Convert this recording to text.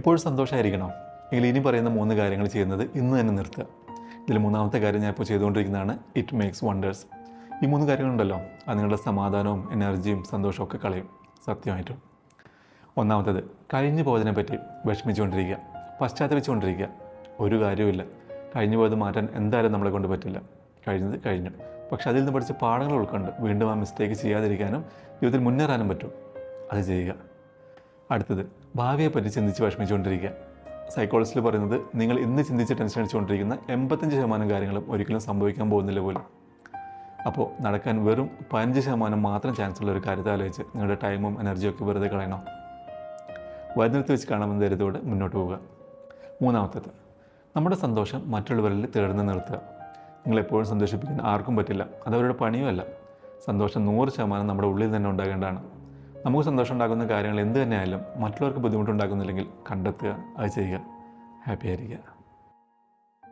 എപ്പോഴും സന്തോഷമായിരിക്കണോ എങ്കിൽ ഇനി പറയുന്ന മൂന്ന് കാര്യങ്ങൾ ചെയ്യുന്നത് ഇന്ന് തന്നെ നിർത്തുക. ഇതിൽ മൂന്നാമത്തെ കാര്യം ഞാൻ ഇപ്പോൾ ചെയ്തുകൊണ്ടിരിക്കുന്നതാണ് ഇറ്റ് മേക്സ് വണ്ടേഴ്സ് ഈ മൂന്ന് കാര്യങ്ങളുണ്ടല്ലോ അത് നിങ്ങളുടെ സമാധാനവും എനർജിയും സന്തോഷവും ഒക്കെ കളയും. സത്യമായിട്ടും. ഒന്നാമത്തത് കഴിഞ്ഞു പോയതിനെ പറ്റി വിഷമിച്ചുകൊണ്ടിരിക്കുക പശ്ചാത്തപിച്ചുകൊണ്ടിരിക്കുക. ഒരു കാര്യവുമില്ല. കഴിഞ്ഞു പോയത് മാറ്റാൻ എന്തായാലും നമ്മളെ കൊണ്ട് പറ്റില്ല. കഴിഞ്ഞത് കഴിഞ്ഞു. പക്ഷെ അതിൽ നിന്ന് പഠിച്ച പാഠങ്ങൾ ഉൾക്കൊണ്ട് വീണ്ടും ആ മിസ്റ്റേക്ക് ചെയ്യാതിരിക്കാനും ജീവിതത്തിൽ മുന്നേറാനും പറ്റും. അത് ചെയ്യുക. അടുത്തത്. ഭാവിയെപ്പറ്റി ചിന്തിച്ച് വിഷമിച്ചുകൊണ്ടിരിക്കുക. സൈക്കോളജിസ്റ്റിൽ പറയുന്നത് നിങ്ങൾ ഇന്ന് ചിന്തിച്ച് ടെൻഷൻ അടിച്ചുകൊണ്ടിരിക്കുന്ന എൺപത്തഞ്ച് ശതമാനം കാര്യങ്ങളും ഒരിക്കലും സംഭവിക്കാൻ പോകുന്നില്ല പോലും. അപ്പോൾ നടക്കാൻ വെറും പതിനഞ്ച് ശതമാനം മാത്രം ചാൻസ് ഉള്ള ഒരു കാര്യത്തെ ആലോചിച്ച് നിങ്ങളുടെ ടൈമും എനർജിയും ഒക്കെ വെറുതെ കളയണോ. വരുന്നിടത്ത് വെച്ച് കാണാമെന്ന ധൈര്യത്തോടെ മുന്നോട്ട് പോവുക. മൂന്നാമത്തേത് നമ്മുടെ സന്തോഷം മറ്റുള്ളവരിൽ തേടുന്ന നിർത്തുക. നിങ്ങളെപ്പോഴും സന്തോഷിപ്പിക്കാൻ ആർക്കും പറ്റില്ല. അത് അവരുടെ പണിയുമല്ല. സന്തോഷം നൂറ് ശതമാനം നമ്മുടെ ഉള്ളിൽ തന്നെ ഉണ്ടാകേണ്ടതാണ്. നമുക്ക് സന്തോഷം ഉണ്ടാക്കുന്ന കാര്യങ്ങൾ എന്ത് തന്നെയായാലും മറ്റുള്ളവർക്ക് ബുദ്ധിമുട്ടുണ്ടാക്കുന്നില്ലെങ്കിൽ കണ്ടെത്തുക അത് ചെയ്യുക. ഹാപ്പി ആയിരിക്കുക.